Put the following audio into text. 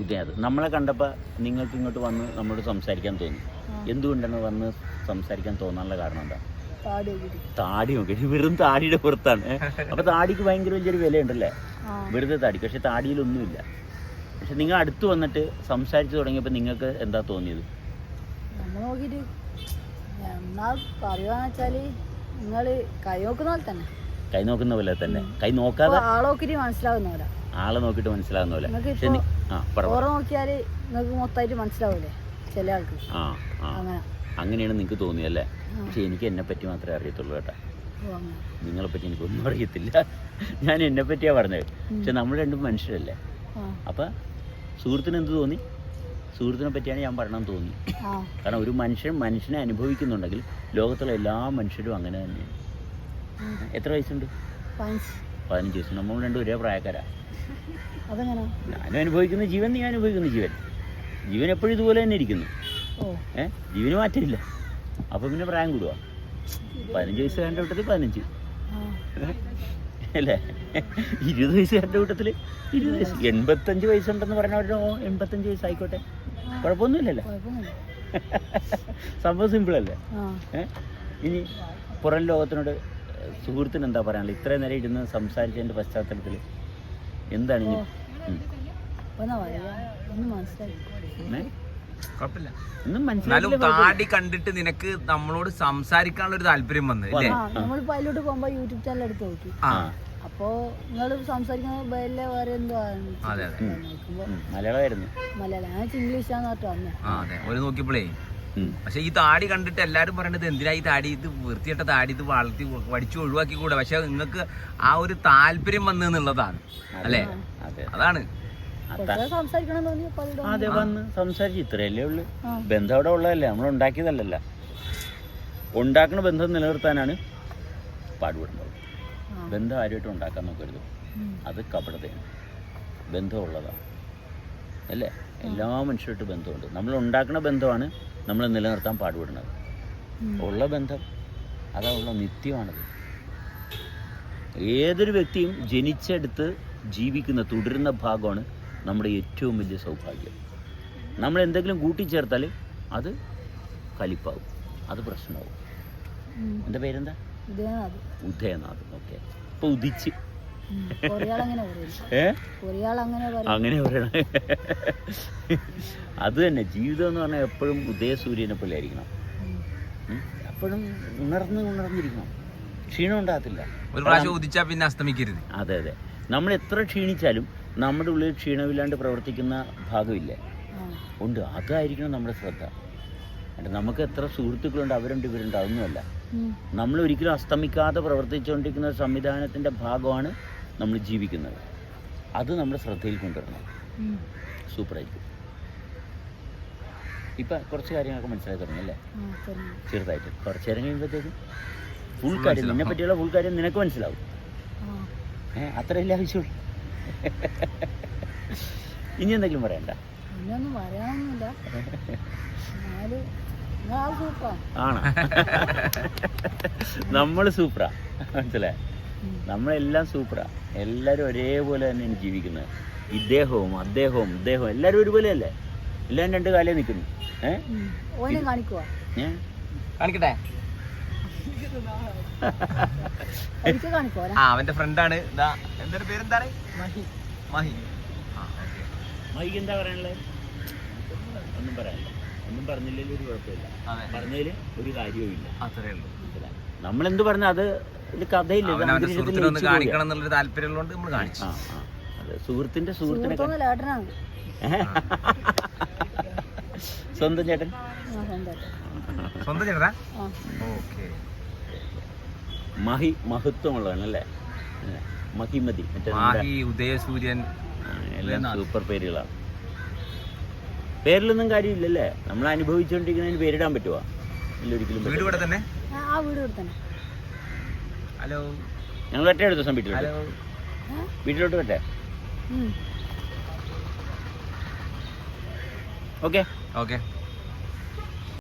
ഉദയത് നമ്മളെ കണ്ടപ്പോൾ നിങ്ങൾക്ക് ഇങ്ങോട്ട് വന്ന് നമ്മളോട് സംസാരിക്കാൻ തോന്നി. എന്തുകൊണ്ടാണ് വന്ന് സംസാരിക്കാൻ തോന്നാനുള്ള കാരണം എന്താ? താടി നോക്കി വെറും താടിയുടെ പുറത്താണ്. അപ്പൊ താടിക്ക് ഭയങ്കര വലിയൊരു വിലയുണ്ടല്ലേ? വെറുതെ താടി പക്ഷെ താടിയിലൊന്നുമില്ല. പക്ഷെ നിങ്ങൾ അടുത്ത് വന്നിട്ട് സംസാരിച്ചു തുടങ്ങിയപ്പോൾ നിങ്ങൾക്ക് എന്താ തോന്നിയത്? നമ്മൾ നോക്കിയിട്ട് എന്നാ പറയുവാന്ന് വെച്ചാൽ നിങ്ങൾ കൈ നോക്കുന്ന പോലെ തന്നെ. കൈ നോക്കുന്ന പോലെ തന്നെ. കൈ നോക്കാതെ ആളെ നോക്കിയിട്ട് മനസ്സിലാവുന്ന പോലെ ആളെ നോക്കിയിട്ട് മനസ്സിലാവുന്നില്ല പക്ഷെ. നോക്കിയാൽ നിങ്ങൾക്ക് മൊത്തമായിട്ട് മനസ്സിലാവൂലേ? ചില ആൾക്ക്. ആ ആ. അങ്ങനെയാണ് നിങ്ങൾക്ക് തോന്നിയല്ലേ. പക്ഷെ എനിക്ക് എന്നെ പറ്റി മാത്രമേ അറിയത്തുള്ളൂ കേട്ടാ. നിങ്ങളെ പറ്റി എനിക്കൊന്നും അറിയത്തില്ല. ഞാൻ എന്നെ പറ്റിയാ പറഞ്ഞത്. പക്ഷെ നമ്മൾ രണ്ടും മനുഷ്യരല്ലേ? അപ്പൊ സുഹൃത്തിന് എന്ത് തോന്നി? സുഹൃത്തിനെ പറ്റിയാണ് ഞാൻ പറയണമെന്ന് തോന്നി. കാരണം ഒരു മനുഷ്യൻ മനുഷ്യനെ അനുഭവിക്കുന്നുണ്ടെങ്കിൽ ലോകത്തുള്ള എല്ലാ മനുഷ്യരും അങ്ങനെ തന്നെയാണ്. എത്ര വയസ്സുണ്ട്? പതിനഞ്ച് വയസ്സ് നമ്മൾ രണ്ടും ഒരേ പ്രായക്കാരാ. അതെങ്ങനെ? ഞാനും അനുഭവിക്കുന്ന ജീവൻ നീ അനുഭവിക്കുന്ന ജീവൻ. ജീവൻ എപ്പോഴും ഇതുപോലെ തന്നെ ഇരിക്കുന്നു. ഏ? ജീവന് മാറ്റമില്ല. അപ്പം പിന്നെ പ്രായം കൂടുക പതിനഞ്ച് വയസ്സ് കണ്ട കൂട്ടത്തിൽ പതിനഞ്ച്. അല്ലേ? ഇരുപത് വയസ്സ് കണ്ട കൂട്ടത്തിൽ ഇരുപത് വയസ്സ്. എൺപത്തഞ്ച് വയസ്സുണ്ടെന്ന് പറഞ്ഞവരുടെ ഓ എൺപത്തഞ്ച് വയസ്സായിക്കോട്ടെ. കുഴപ്പമൊന്നുമില്ലല്ലോ. കുഴപ്പമൊന്നുമില്ല. സംഭവം സിമ്പിളല്ലേ? ഇനി പുറം ലോകത്തിനോട് സുഹൃത്തിന് എന്താ പറയാനുള്ളത്? ഇത്രയും നേരം ഇരുന്ന് സംസാരിച്ചതിന്റെ പശ്ചാത്തലത്തിൽ എന്താണ് ഇനി? ഒന്ന് മനസ്സിലായി. താടി കണ്ടിട്ട് നിനക്ക് നമ്മളോട് സംസാരിക്കാനുള്ള ഒരു താല്പര്യം വന്നു അല്ലേ? നമ്മളിപ്പോ അതിലോട്ട് പോകുമ്പോ യൂട്യൂബ് ചാനൽ എടുത്ത് നോക്കി. അപ്പൊ നിങ്ങൾ സംസാരിക്കുന്ന വേറെ എന്തോ മലയാളമായിരുന്നു. മലയാളം. ഇംഗ്ലീഷ് ആണെന്ന് പറഞ്ഞു ആ അതെ. ഒരു നോക്കിയപ്പോഴേ. പക്ഷെ ഈ താടി കണ്ടിട്ട് എല്ലാരും പറയണത് എന്തിനാ ഈ താടി ഇത് വൃത്തിയിട്ട താടി ഇത് വളർത്തി വടിച്ചു ഒഴിവാക്കി കൂടെ പക്ഷെ നിങ്ങൾക്ക് ആ ഒരു താല്പര്യം വന്നു എന്നുള്ളതാണ്. അല്ലേ? അതാണ്. അതെ വന്ന് സംസാരിച്ച്. ഇത്രയല്ലേ ഉള്ളു. ബന്ധം അവിടെ ഉള്ളതല്ലേ? നമ്മൾ ഉണ്ടാക്കിയതല്ലല്ല. ഉണ്ടാക്കുന്ന ബന്ധം നിലനിർത്താനാണ് പാടുപെടുന്നത്. ബന്ധം ആരുമായിട്ടും ഉണ്ടാക്കാൻ നോക്കരുത്. അത് കപടതയാണ്. ബന്ധമുള്ളതാണ് അല്ലേ? എല്ലാ മനുഷ്യരുമായിട്ട് ബന്ധമുണ്ട്. നമ്മൾ ഉണ്ടാക്കുന്ന ബന്ധമാണ് നമ്മൾ നിലനിർത്താൻ പാടുപെടുന്നത്. ഉള്ള ബന്ധം അതാ ഉള്ള നിത്യമാണത്. ഏതൊരു വ്യക്തിയും ജനിച്ചെടുത്ത് ജീവിക്കുന്ന തുടരുന്ന ഭാഗമാണ് നമ്മുടെ ഏറ്റവും വലിയ സൗഭാഗ്യം. നമ്മൾ എന്തെങ്കിലും കൂട്ടിച്ചേർത്താൽ അത് കലിപ്പാവും. അത് പ്രശ്നമാവും. എന്താ എന്റെ പേരെന്താ? ഉദയനാഥ്. ഓക്കെ. അപ്പോൾ ഉദിച്ച്. ഏ? അങ്ങനെ പറയണം അത് തന്നെ. ജീവിതം എന്ന് പറഞ്ഞാൽ എപ്പോഴും ഉദയസൂര്യനെ പോലെ ആയിരിക്കണം? എപ്പോഴും ഉണർന്ന് ഉണർന്നിരിക്കണം. ക്ഷീണം ഉണ്ടാകത്തില്ല. ഒരു പ്രാവശ്യം ഉദിച്ചാൽ പിന്നെ അസ്തമിക്കരുത്. അതെ അതെ. നമ്മൾ എത്ര ക്ഷീണിച്ചാലും നമ്മുടെ ഉള്ളിൽ ക്ഷീണമില്ലാണ്ട് പ്രവർത്തിക്കുന്ന ഭാഗമില്ലേ. ഉണ്ട്. അതായിരിക്കണം നമ്മുടെ ശ്രദ്ധ. നമുക്ക് എത്ര സുഹൃത്തുക്കളുണ്ട് അവരുണ്ട് ഇവരുണ്ട് അതൊന്നുമല്ല. നമ്മൾ ഒരിക്കലും അസ്തമിക്കാതെ പ്രവർത്തിച്ചുകൊണ്ടിരിക്കുന്ന ഒരു സംവിധാനത്തിന്റെ ഭാഗമാണ് നമ്മൾ ജീവിക്കുന്നത്. അത് നമ്മുടെ ശ്രദ്ധയിൽ കൊണ്ടുവരണം. സൂപ്പർ സൂപ്പറായിരിക്കും. ഇപ്പം കുറച്ച് കാര്യങ്ങളൊക്കെ മനസ്സിലാക്കി തുടങ്ങി അല്ലേ ശരി. ചെറുതായിട്ട്. കുറച്ച് നേരം കഴിയുമ്പോഴത്തേക്കും ഫുൾ കാര്യം നിന്നെ പറ്റിയുള്ള ഫുൾ കാര്യം നിനക്ക് മനസ്സിലാവും. ഏ അത്രയല്ലേ ആവശ്യമുള്ളൂ? ഇനി എന്തെങ്കിലും പറയണ്ട? പറയാനൊന്നുമില്ല. ആണ്? നമ്മൾ സൂപ്പറാ. മനസ്സിലായി? നമ്മളെല്ലാം സൂപ്പറാ. എല്ലാവരും ഒരേപോലെ തന്നെയാണ് ജീവിക്കുന്നത്. ഇദ്ദേഹവും അദ്ദേഹവും ഇദ്ദേഹവും. എല്ലാവരും ഒരുപോലെയല്ലേ? എല്ലാം രണ്ട് കാലേ നിൽക്കുന്നു. കാണിക്കട്ടെ? ആ അവന്റെ ഫ്രണ്ടാണ് എന്തൊരു പേരെന്താണ്? മഹി. മഹി. മൈക്ക് എന്താ പറയാനുള്ളത്? ഒന്നും പറയാനില്ല. ഒന്നും പറഞ്ഞില്ലെങ്കിൽ ഒരു കുഴപ്പമില്ല. പറഞ്ഞതിൽ ഒരു കാര്യവും ഇല്ല. അത്രേ ഉള്ളൂ. നമ്മൾ എന്ത് പറഞ്ഞ അത് ഒരു കഥയില്ല. കാണിക്കണം താല്പര്യമുള്ളതുകൊണ്ട് നമ്മൾ കാണിച്ചു. സുഹൃത്തിന്റെ സുഹൃത്തിനെ സ്വന്തം ചേട്ടൻ? സ്വന്തം ചേട്ടാ ഓക്കെ. മഹി മഹത്വമുള്ളതാണ് അല്ലേ? അല്ലേ? മഹിമതി. മറ്റേ ഉദയസൂര്യൻ എല്ലാം സൂപ്പർ പേരുകളാണ്. പേരിലൊന്നും കാര്യമില്ലല്ലേ? നമ്മൾ അനുഭവിച്ചുകൊണ്ടിരിക്കുന്നതിന് പേരിടാൻ പറ്റുമോ ഇല്ലൊരിക്കലും വീട് ഇവിടെ തന്നെ ആ, വീട് ഇവിടെ തന്നെ ഹലോ. ഞങ്ങൾ വെട്ടേ എടുത്ത ദിവസം വീട്ടിലോട്ട്? വീട്ടിലോട്ട് ഉം. ഓക്കെ. ഓക്കെ.